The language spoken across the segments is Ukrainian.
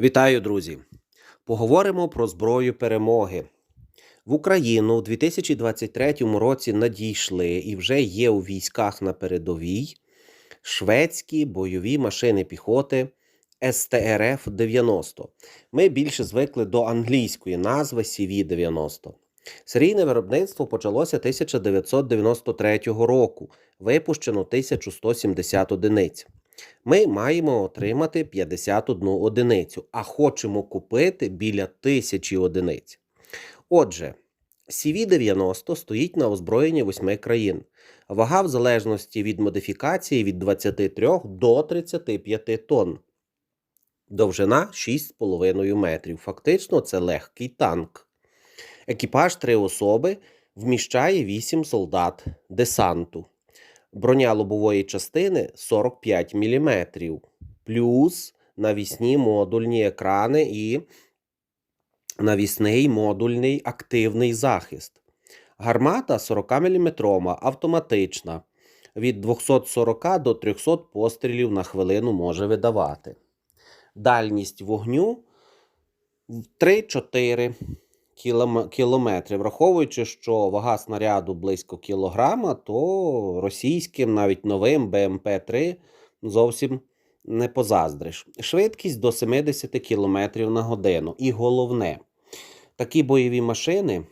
Вітаю, друзі! Поговоримо про зброю перемоги. В Україну у 2023 році надійшли і вже є у військах на передовій шведські бойові машини піхоти СТРФ-90. Ми більше звикли до англійської назви CV-90. Серійне виробництво почалося 1993 року, випущено 1170 одиниць. Ми маємо отримати 51 одиницю, а хочемо купити біля тисячі одиниць. Отже, CV-90 стоїть на озброєнні восьми країн. Вага в залежності від модифікації від 23 до 35 тонн. Довжина 6,5 метрів. Фактично, це легкий танк. Екіпаж три особи вміщає 8 солдат десанту. Броня лобової частини 45 мм, плюс навісні модульні екрани і навісний модульний активний захист. Гармата 40 мм автоматична. Від 240 до 300 пострілів на хвилину може видавати. Дальність вогню 3-4 кілом- кілометри. Враховуючи, що вага снаряду близько кілограма, то російським, навіть новим БМП-3 зовсім не позаздриш. Швидкість до 70 км на годину. І головне, такі бойові машини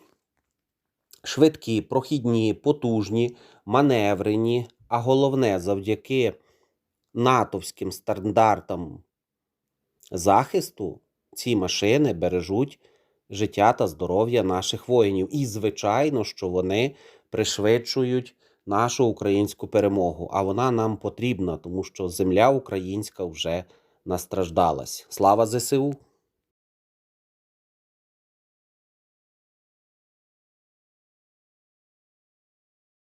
швидкі, прохідні, потужні, маневрені, а головне, завдяки натовським стандартам захисту, ці машини бережуть життя та здоров'я наших воїнів. І, звичайно, що вони пришвидшують нашу українську перемогу. А вона нам потрібна, тому що земля українська вже настраждалась. Слава ЗСУ!